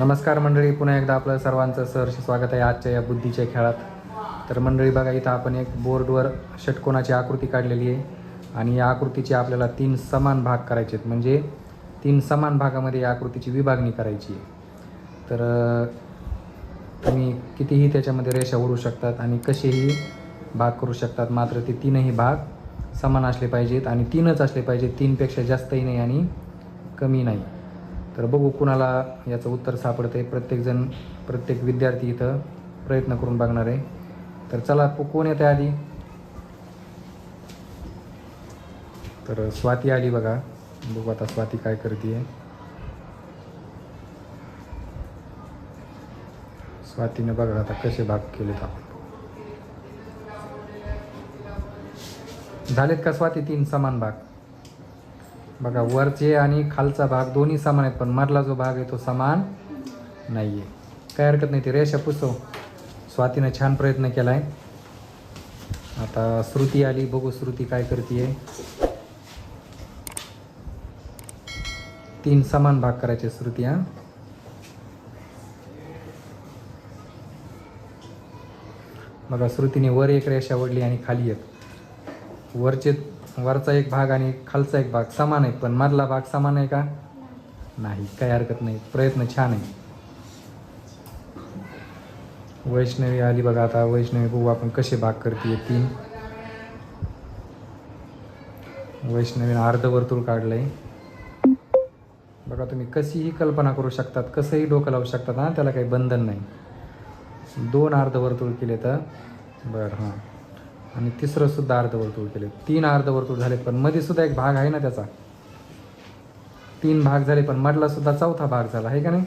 नमस्कार मंडळी पुन्हा एकदा आपलं सर्वांचं सहर्ष स्वागत आहे आजच्या या बुद्धीच्या खेळात. तर मंडळी बघा इथं आपण एक बोर्डवर षटकोनाची आकृती काढलेली आहे आणि या आकृतीचे आपल्याला तीन समान भाग करायचे आहेत. म्हणजे तीन समान भागामध्ये या आकृतीची विभागणी करायची आहे. तर तुम्ही कितीही त्याच्यामध्ये रेषा ओढू शकतात आणि कसेही भाग करू शकतात मात्र ते तीनही भाग समान असले पाहिजेत आणि तीनच असले पाहिजेत. तीनपेक्षा जास्तही नाही आणि कमी नाही. तर बघू कुणाला याचं उत्तर सापडतं आहे प्रत्येकजण प्रत्येक विद्यार्थी इथं प्रयत्न करून बघणार आहे. तर चला कोण येते आधी? तर स्वाती आली बघा. बघू आता स्वाती काय करते स्वातीने बघा आता कसे भाग केलेत आपण. झालेत का स्वाती तीन समान भाग? बघा वरचे आणि खालचा भाग दोन्ही समान आहेत पण मधला जो भाग आहे तो समान नाही आहे काय हरकत नाही ते रेषा पुसव. स्वातीनं छान प्रयत्न केला आहे आता श्रुती आली बघू श्रुती काय करते तीन समान भाग करायचे श्रुती हां. बघा श्रुतीने वर एक रेषा ओढली आणि खाली एक. वरचे वरचा एक भाग आणि खालचा एक भाग समान आहे पण मधला भाग समान आहे का? नाही काही हरकत नाही. प्रयत्न छान आहे. वैष्णवी आली बघा आता. वैष्णवी बघू आपण कसे भाग करते तीन. वैष्णवीनं अर्धवर्तुळ काढलंय. बघा तुम्ही कशीही कल्पना करू शकतात कसंही डोकं लावू शकतात हां त्याला काही बंधन नाही. दोन अर्धवर्तुळ केले तर. बरं हां. आणि तिसरंसुद्धा अर्धवर्तुळ केले. तीन अर्धवर्तुळ झाले पण मध्ये सुद्धा एक भाग आहे ना त्याचा. तीन भाग झाले पण मधला सुद्धा चौथा भाग झाला आहे का नाही?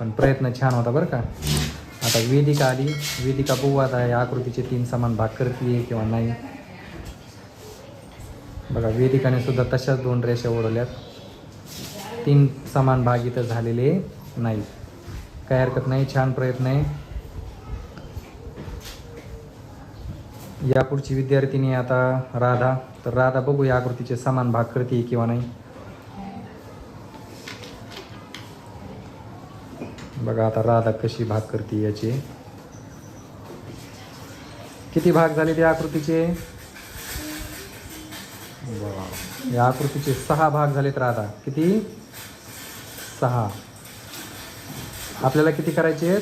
पण प्रयत्न छान होता बरं का. आता वेदिका आली. वेदिका बघू आता या आकृतीचे तीन समान भाग करते किंवा नाही? बघा वेदिकाने सुद्धा तशाच दोन रेषा ओढवल्यात. तीन समान भाग इथं झालेले नाही काय हरकत नाही छान प्रयत्न आहे. या पुढची विद्यार्थिनी आता राधा. तर राधा बघू या आकृतीचे समान भाग करते किंवा नाही. बघा आता राधा कशी भाग करते याचे. किती भाग झाले त्या आकृतीचे? या आकृतीचे सहा भाग झालेत राधा. किती? सहा. आपल्याला किती करायचे आहेत?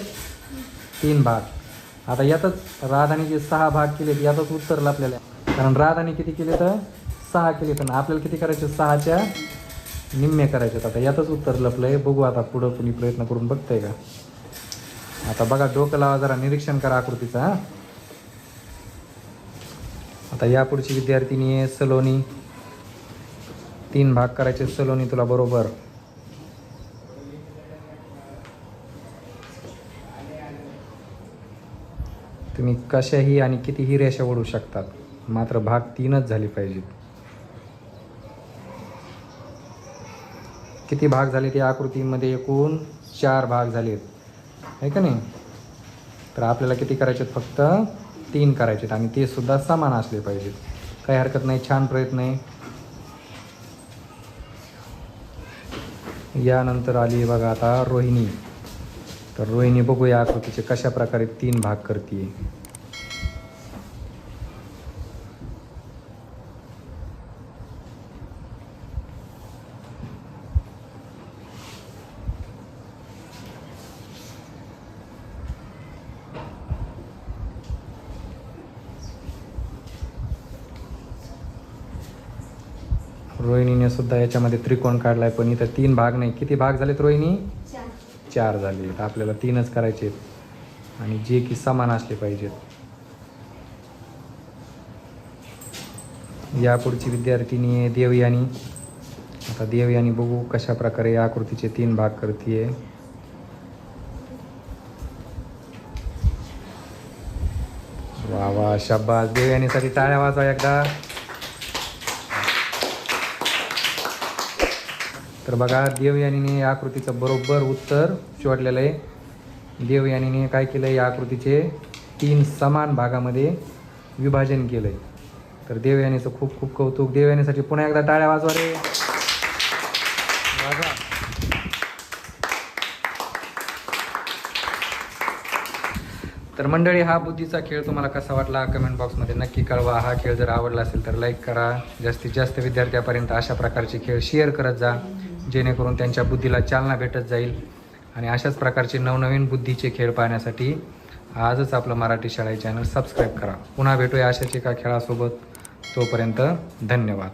तीन भाग. आता यातच राधाने जे सहा भाग केलेत यातच उत्तरलं आपल्याला कारण राधाने किती केले तर सहा केले तर आपल्याला किती करायचे? सहाच्या निम्मे करायचे आता यातच उत्तर लपलंय. बघू आता पुढं कुणी प्रयत्न करून बघतंय का? आता बघा डोकं लावा जरा. निरीक्षण करा आकृतीचा आता या पुढची विद्यार्थिनी आहे सलोनी. तीन भाग करायचे सलोनी तुला बरोबर. तुम्ही कशाही आणि कितीही रेषा ओढू शकतात. मात्र भाग तीनच झाले पाहिजेत. किती भाग झाले त्या आकृतीमध्ये एकूण चार भाग झालेत. आहे का नाही? तर आपल्याला किती करायचे आहेत? फक्त तीन करायचे आहेत आणि ते सुद्धा समान असले पाहिजेत. काही हरकत नाही छान प्रयत्न आहे. यानंतर आली बघा आता रोहिणी. तर रोहिणी बघू या आकृतीचे कशा प्रकारे तीन भाग करते रोहिणीने सुद्धा याच्यामध्ये त्रिकोण काढलाय पण इथं तीन भाग नाही. किती भाग झालेत रोहिणी? चार झाले तर आपल्याला तीनच करायचे आहेत. आणि जे की समान असले पाहिजेत. या पुढची विद्यार्थिनी आहे देवयानी. आता देवयानी बघू कशा प्रकारे या आकृतीचे तीन भाग करते वा वा शाबास. देवयानीसाठी टाळ्या वाजा एकदा. तर बघा देवयानीने या आकृतीचं बरोबर उत्तर शोधलेलं आहे. देवयानीने काय केलं आहे या आकृतीचे तीन समान भागामध्ये विभाजन केलं आहे तर देवयानीचं खूप खूप कौतुक. देवयानीसाठी पुन्हा एकदा टाळ्या वाजवा रे. वाजवा. तर मंडळी हा बुद्धीचा खेळ तुम्हाला कसा वाटला? कमेंट बॉक्समध्ये नक्की कळवा. हा खेळ जर आवडला असेल तर लाईक करा. जास्तीत जास्त विद्यार्थ्यापर्यंत अशा प्रकारचे खेळ शेअर करत जा. जेणेकरून त्यांच्या बुद्धीला चालना भेटत जाईल. आणि अशाच प्रकारचे नवनवीन बुद्धीचे खेळ पाहण्यासाठी आजच आपलं मराठी शाळा चॅनल सबस्क्राईब करा. पुन्हा भेटूया अशाच एका खेळासोबत. तोपर्यंत धन्यवाद.